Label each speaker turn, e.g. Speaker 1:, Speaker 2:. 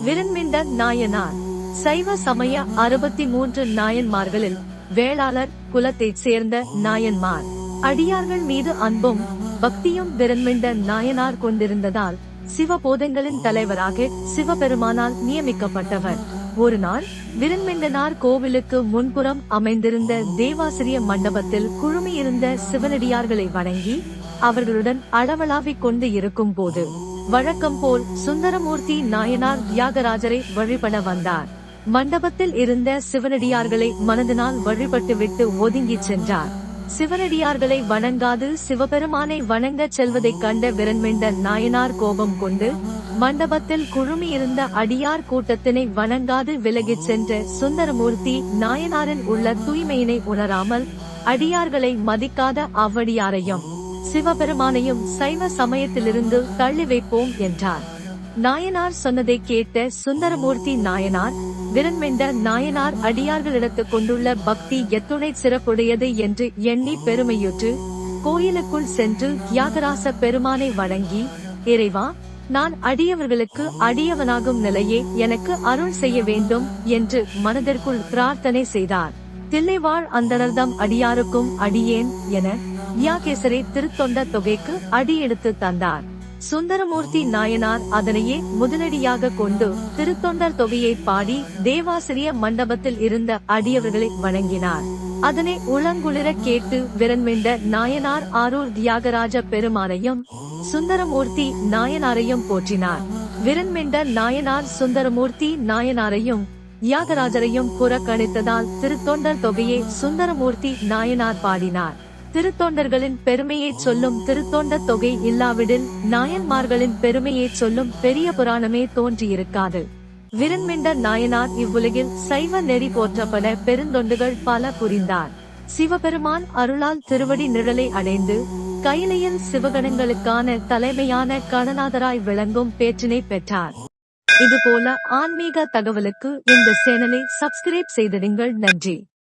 Speaker 1: விருண்மிண்ட நாயனார். சைவ சமய அறுபத்தி மூன்று நாயன்மார்களில் வேளாளர் குலத்தைச் சேர்ந்த நாயன்மார். அடியார்கள் மீது அன்பும் பக்தியும் விருண்மிண்ட நாயனார் கொண்டிருந்ததால் சிவபோதங்களின் தலைவராக சிவபெருமானால் நியமிக்கப்பட்டவர். ஒரு நாள் விருண்மிண்டனார் கோவிலுக்கு முன்புறம் அமைந்திருந்த தேவாசிரிய மண்டபத்தில் குழுமியிருந்த சிவனடியார்களை வணங்கி அவர்களுடன் அளவலாவிக் கொண்டு இருக்கும் போது வழக்கம் போல் சுந்தரமூர்த்தி நாயனார் தியாகராஜரை வழிபட வந்தார். மண்டபத்தில் இருந்த சிவனடியார்களை மனதினால் வழிபட்டுவிட்டு ஒதுங்கிச் சென்றார். சிவனடியார்களை வணங்காது சிவபெருமானை வணங்கச் செல்வதைக் கண்ட விரண்மெண்ட நாயனார் கோபம் கொண்டு மண்டபத்தில் குழுமியிருந்த அடியார் கூட்டத்தினை வணங்காது விலகிச் சென்ற சுந்தரமூர்த்தி நாயனாரின் உள்ள தூய்மையினை உணராமல் அடியார்களை மதிக்காத அவ்வடியாரையும் சிவபெருமானையும் சைவ சமயத்திலிருந்து தள்ளி வைப்போம் என்றார். நாயனார் சொன்னதை கேட்ட சுந்தரமூர்த்தி நாயனார் விரண்மெண்ட நாயனார் அடியார்களிடத்து கொண்டுள்ள பக்தி எத்துணை சிறப்புடையது என்று எண்ணி பெருமையுற்று கோயிலுக்குள் சென்று தியாகராச பெருமானை வணங்கி இறைவா நான் அடியவர்களுக்கு அடியவனாகும் நிலையே எனக்கு அருள் செய்ய வேண்டும் என்று மனதிற்குள் பிரார்த்தனை செய்தார். தில்லைவாழ் அந்தனர்தம் அடியாருக்கும் அடியேன் என வியாகேசரை திருத்தொண்ட தொகைக்கு அடியெடுத்து தந்தார். சுந்தரமூர்த்தி நாயனார் அதனையே முதலடியாக கொண்டு திருத்தொண்டர் தொகையை பாடி தேவாசிரிய மண்டபத்தில் இருந்த அடியவர்களை வணங்கினார். அதனை உளங்குளிர கேட்டு விரண்மிண்ட நாயனார் ஆரூர் தியாகராஜ பெருமானையும் சுந்தரமூர்த்தி நாயனாரையும் போற்றினார். விரண்மிண்ட நாயனார் சுந்தரமூர்த்தி நாயனாரையும் தியாகராஜரையும் புறக்கணித்ததால் திருத்தொண்டர் தொகையை சுந்தரமூர்த்தி நாயனார் பாடினார். திருத்தொண்டர்களின் பெருமையை சொல்லும் திருத்தொண்ட தொகை இல்லாவிடில் நாயன்மார்களின் பெருமையை சொல்லும் பெரிய புராணமே தோன்றியிருக்காது. விரண்மிண்ட நாயனார் இவ்வுலகில் சைவ நெறி போற்றப்பட பெருந்தொண்டுகள் பல புரிந்தார். சிவபெருமான் அருளால் திருவடி நிழலை அடைந்து கைலையில் சிவகணங்களுக்கான தலைமையான கணநாதராய் விளங்கும் பேற்றினை பெற்றார். இதுபோல ஆன்மீக தகவலுக்கு இந்த சேனலை சப்ஸ்கிரைப் செய்திடுங்கள். நன்றி.